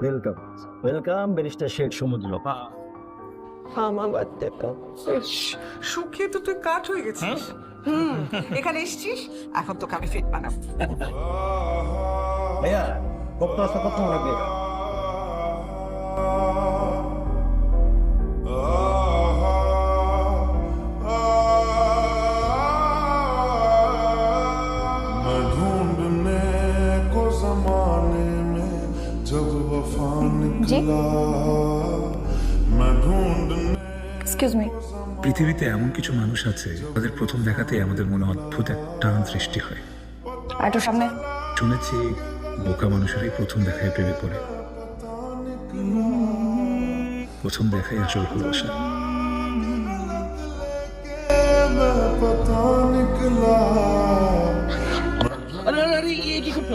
Welcome welcome barrister Sheikh সমুদ্র আমার বাচ্চাটা সুখে তো তুই কাঠ হয়ে গেছিস। হুম এখানে এসছিস? এখন তোকে আমি ফিট বানাবো। ভাইয়া কত আসতে কত লাগবে এক্সকিউজ মি পৃথিবীতে এমন কিছু মানুষ আছে তাদের প্রথম দেখাতে আমাদের মনে অদ্ভুত এক টান সৃষ্টি হয়। আরেকটু সামনে? শুনেছি বোকা মানুষেরাই প্রথম দেখায় প্রেমে পড়ে। প্রথম দেখাই আসল ভালোবাসা। আরে আরে কি করল?